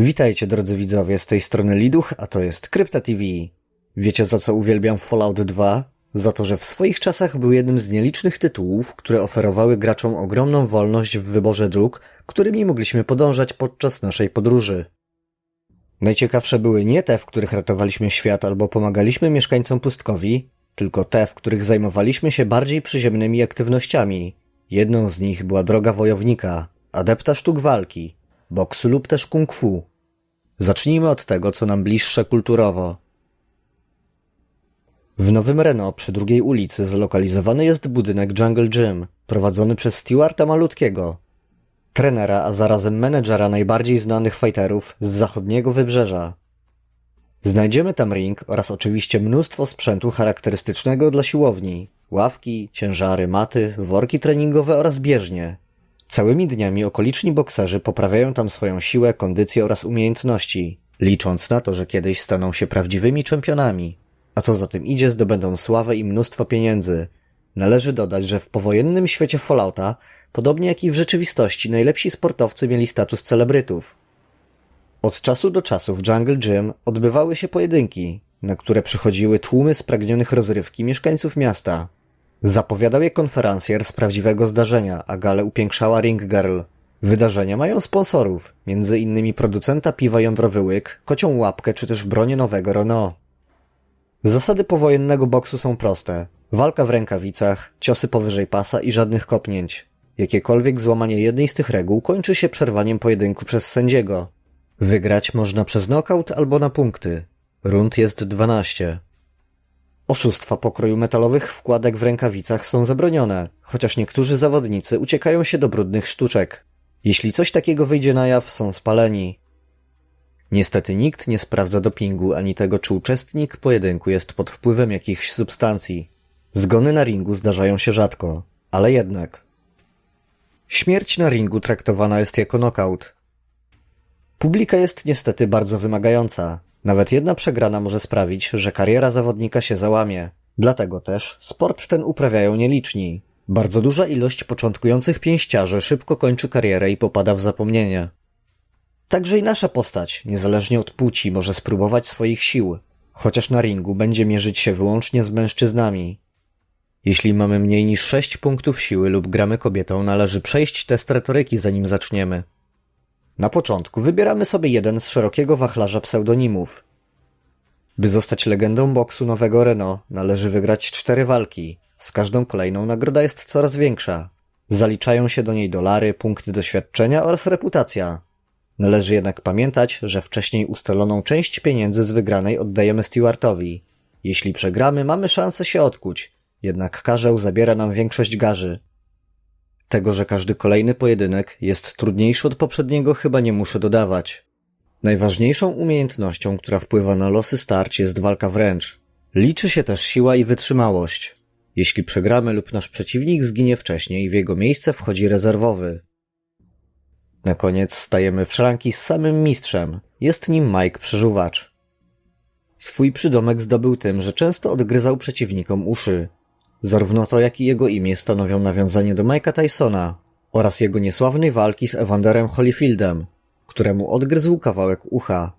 Witajcie drodzy widzowie, z tej strony Liduch, a to jest Krypta TV. Wiecie za co uwielbiam Fallout 2? Za to, że w swoich czasach był jednym z nielicznych tytułów, które oferowały graczom ogromną wolność w wyborze dróg, którymi mogliśmy podążać podczas naszej podróży. Najciekawsze były nie te, w których ratowaliśmy świat albo pomagaliśmy mieszkańcom pustkowi, tylko te, w których zajmowaliśmy się bardziej przyziemnymi aktywnościami. Jedną z nich była droga wojownika, adepta sztuk walki, boksu lub też kung fu. Zacznijmy od tego, co nam bliższe kulturowo. W Nowym Reno przy drugiej ulicy zlokalizowany jest budynek Jungle Gym, prowadzony przez Stewarta Malutkiego, trenera, a zarazem menedżera najbardziej znanych fighterów z zachodniego wybrzeża. Znajdziemy tam ring oraz oczywiście mnóstwo sprzętu charakterystycznego dla siłowni. Ławki, ciężary, maty, worki treningowe oraz bieżnie. Całymi dniami okoliczni bokserzy poprawiają tam swoją siłę, kondycję oraz umiejętności, licząc na to, że kiedyś staną się prawdziwymi czempionami. A co za tym idzie, zdobędą sławę i mnóstwo pieniędzy. Należy dodać, że w powojennym świecie Fallouta, podobnie jak i w rzeczywistości, najlepsi sportowcy mieli status celebrytów. Od czasu do czasu w Jungle Gym odbywały się pojedynki, na które przychodziły tłumy spragnionych rozrywki mieszkańców miasta. Zapowiadał je konferencjer z prawdziwego zdarzenia, a galę upiększała Ring Girl. Wydarzenia mają sponsorów, między innymi producenta piwa Jądrowy Łyk, Kocią Łapkę czy też bronię nowego Renault. Zasady powojennego boksu są proste. Walka w rękawicach, ciosy powyżej pasa i żadnych kopnięć. Jakiekolwiek złamanie jednej z tych reguł kończy się przerwaniem pojedynku przez sędziego. Wygrać można przez knockout albo na punkty. Rund jest 12. Oszustwa pokroju metalowych wkładek w rękawicach są zabronione, chociaż niektórzy zawodnicy uciekają się do brudnych sztuczek. Jeśli coś takiego wyjdzie na jaw, są spaleni. Niestety nikt nie sprawdza dopingu ani tego, czy uczestnik pojedynku jest pod wpływem jakichś substancji. Zgony na ringu zdarzają się rzadko, ale jednak. Śmierć na ringu traktowana jest jako knockout. Publika jest niestety bardzo wymagająca. Nawet jedna przegrana może sprawić, że kariera zawodnika się załamie. Dlatego też sport ten uprawiają nieliczni. Bardzo duża ilość początkujących pięściarzy szybko kończy karierę i popada w zapomnienie. Także i nasza postać, niezależnie od płci, może spróbować swoich sił, chociaż na ringu będzie mierzyć się wyłącznie z mężczyznami. Jeśli mamy mniej niż 6 punktów siły lub gramy kobietą, należy przejść test retoryki zanim zaczniemy. Na początku wybieramy sobie jeden z szerokiego wachlarza pseudonimów. By zostać legendą boksu nowego Renault, należy wygrać cztery walki. Z każdą kolejną nagroda jest coraz większa. Zaliczają się do niej dolary, punkty doświadczenia oraz reputacja. Należy jednak pamiętać, że wcześniej ustaloną część pieniędzy z wygranej oddajemy Stewartowi. Jeśli przegramy, mamy szansę się odkuć, jednak karzeł zabiera nam większość garzy. Tego, że każdy kolejny pojedynek jest trudniejszy od poprzedniego, chyba nie muszę dodawać. Najważniejszą umiejętnością, która wpływa na losy starć, jest walka wręcz. Liczy się też siła i wytrzymałość. Jeśli przegramy lub nasz przeciwnik zginie wcześniej, w jego miejsce wchodzi rezerwowy. Na koniec stajemy w szranki z samym mistrzem. Jest nim Mike Przeżuwacz. Swój przydomek zdobył tym, że często odgryzał przeciwnikom uszy. Zarówno to, jak i jego imię stanowią nawiązanie do Mike'a Tysona oraz jego niesławnej walki z Evanderem Holyfieldem, któremu odgryzł kawałek ucha.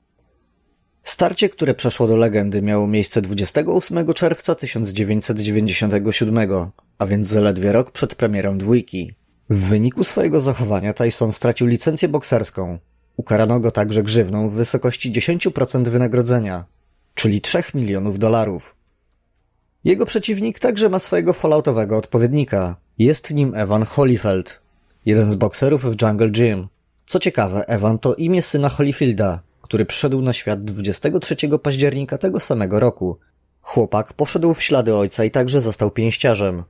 Starcie, które przeszło do legendy, miało miejsce 28 czerwca 1997, a więc zaledwie rok przed premierą dwójki. W wyniku swojego zachowania Tyson stracił licencję bokserską. Ukarano go także grzywną w wysokości 10% wynagrodzenia, czyli 3 milionów dolarów. Jego przeciwnik także ma swojego falloutowego odpowiednika. Jest nim Evan Holyfield, jeden z bokserów w Jungle Gym. Co ciekawe, Evan to imię syna Holyfielda, który przyszedł na świat 23 października tego samego roku. Chłopak poszedł w ślady ojca i także został pięściarzem.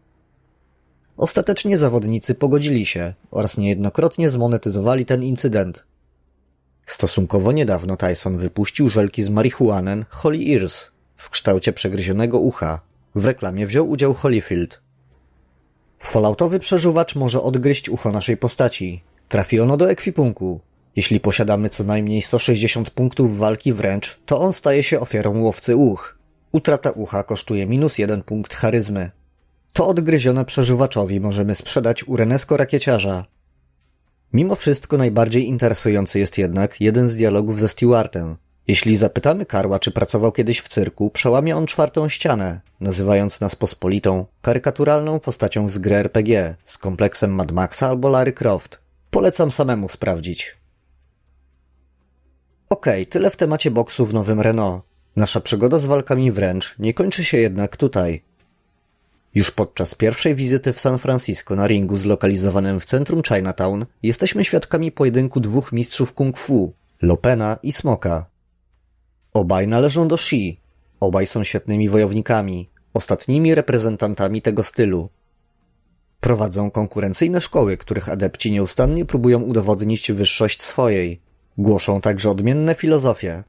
Ostatecznie zawodnicy pogodzili się oraz niejednokrotnie zmonetyzowali ten incydent. Stosunkowo niedawno Tyson wypuścił żelki z marihuanen Holy Ears w kształcie przegryzionego ucha. W reklamie wziął udział Holyfield. Falloutowy przeżuwacz może odgryźć ucho naszej postaci. Trafi ono do ekwipunku. Jeśli posiadamy co najmniej 160 punktów walki wręcz, to on staje się ofiarą łowcy uch. Utrata ucha kosztuje minus jeden punkt charyzmy. To odgryzione przeżuwaczowi możemy sprzedać u Renesko Rakieciarza. Mimo wszystko najbardziej interesujący jest jednak jeden z dialogów ze Stewartem. Jeśli zapytamy Karła, czy pracował kiedyś w cyrku, przełamie on czwartą ścianę, nazywając nas pospolitą, karykaturalną postacią z gry RPG, z kompleksem Mad Maxa albo Larry Croft. Polecam samemu sprawdzić. Okej, tyle w temacie boksu w nowym Renault. Nasza przygoda z walkami wręcz nie kończy się jednak tutaj. Już podczas pierwszej wizyty w San Francisco na ringu zlokalizowanym w centrum Chinatown jesteśmy świadkami pojedynku dwóch mistrzów kung fu, Lopena i Smoka. Obaj należą do Shi. Obaj są świetnymi wojownikami, ostatnimi reprezentantami tego stylu. Prowadzą konkurencyjne szkoły, których adepci nieustannie próbują udowodnić wyższość swojej. Głoszą także odmienne filozofie.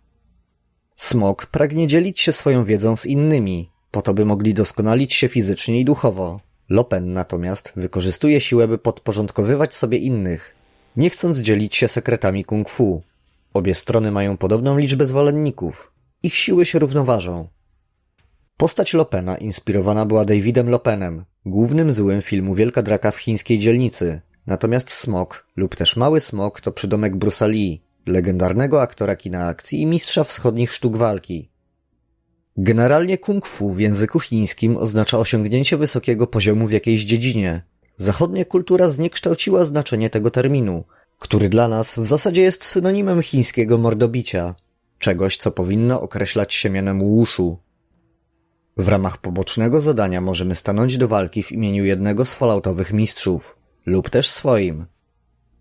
Smok pragnie dzielić się swoją wiedzą z innymi, po to by mogli doskonalić się fizycznie i duchowo. Lopen natomiast wykorzystuje siłę, by podporządkowywać sobie innych, nie chcąc dzielić się sekretami kung fu. Obie strony mają podobną liczbę zwolenników. Ich siły się równoważą. Postać Lopena inspirowana była Davidem Lopenem, głównym złym filmu Wielka Draka w chińskiej dzielnicy. Natomiast Smok lub też Mały Smok to przydomek Bruce'a Lee, legendarnego aktora kina akcji i mistrza wschodnich sztuk walki. Generalnie kung fu w języku chińskim oznacza osiągnięcie wysokiego poziomu w jakiejś dziedzinie. Zachodnia kultura zniekształciła znaczenie tego terminu, który dla nas w zasadzie jest synonimem chińskiego mordobicia, czegoś co powinno określać się mianem wushu. W ramach pobocznego zadania możemy stanąć do walki w imieniu jednego z falloutowych mistrzów, lub też swoim.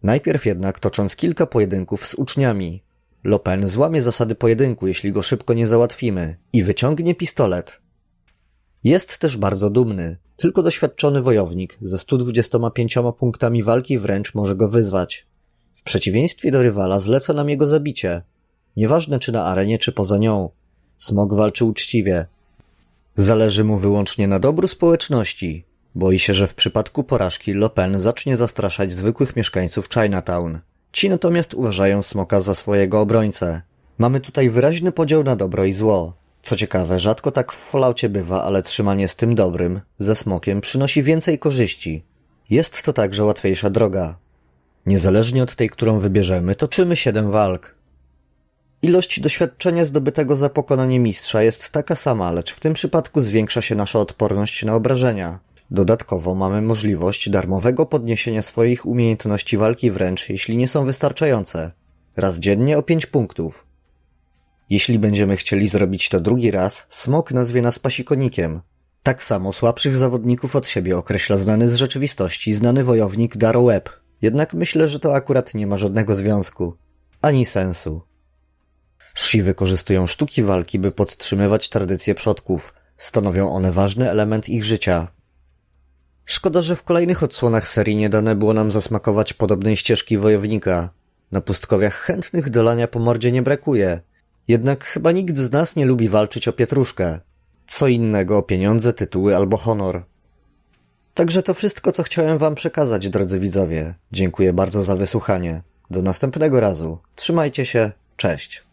Najpierw jednak tocząc kilka pojedynków z uczniami. Lopen złamie zasady pojedynku, jeśli go szybko nie załatwimy, i wyciągnie pistolet. Jest też bardzo dumny. Tylko doświadczony wojownik ze 125 punktami walki wręcz może go wyzwać. W przeciwieństwie do rywala zleca nam jego zabicie. Nieważne czy na arenie, czy poza nią. Smok walczy uczciwie. Zależy mu wyłącznie na dobru społeczności. Boi się, że w przypadku porażki Lopen zacznie zastraszać zwykłych mieszkańców Chinatown. Ci natomiast uważają Smoka za swojego obrońcę. Mamy tutaj wyraźny podział na dobro i zło. Co ciekawe, rzadko tak w Falloutie bywa, ale trzymanie z tym dobrym, ze Smokiem, przynosi więcej korzyści. Jest to także łatwiejsza droga. Niezależnie od tej, którą wybierzemy, toczymy siedem walk. Ilość doświadczenia zdobytego za pokonanie mistrza jest taka sama, lecz w tym przypadku zwiększa się nasza odporność na obrażenia. Dodatkowo mamy możliwość darmowego podniesienia swoich umiejętności walki wręcz, jeśli nie są wystarczające. Raz dziennie o 5 punktów. Jeśli będziemy chcieli zrobić to drugi raz, smok nazwie nas pasikonikiem. Tak samo słabszych zawodników od siebie określa znany z rzeczywistości znany wojownik Daro Webb. Jednak myślę, że to akurat nie ma żadnego związku. Ani sensu. Shi wykorzystują sztuki walki, by podtrzymywać tradycje przodków. Stanowią one ważny element ich życia. Szkoda, że w kolejnych odsłonach serii nie dane było nam zasmakować podobnej ścieżki wojownika. Na pustkowiach chętnych dolania po mordzie nie brakuje. Jednak chyba nikt z nas nie lubi walczyć o pietruszkę. Co innego o pieniądze, tytuły albo honor. Także to wszystko, co chciałem wam przekazać, drodzy widzowie. Dziękuję bardzo za wysłuchanie. Do następnego razu. Trzymajcie się. Cześć.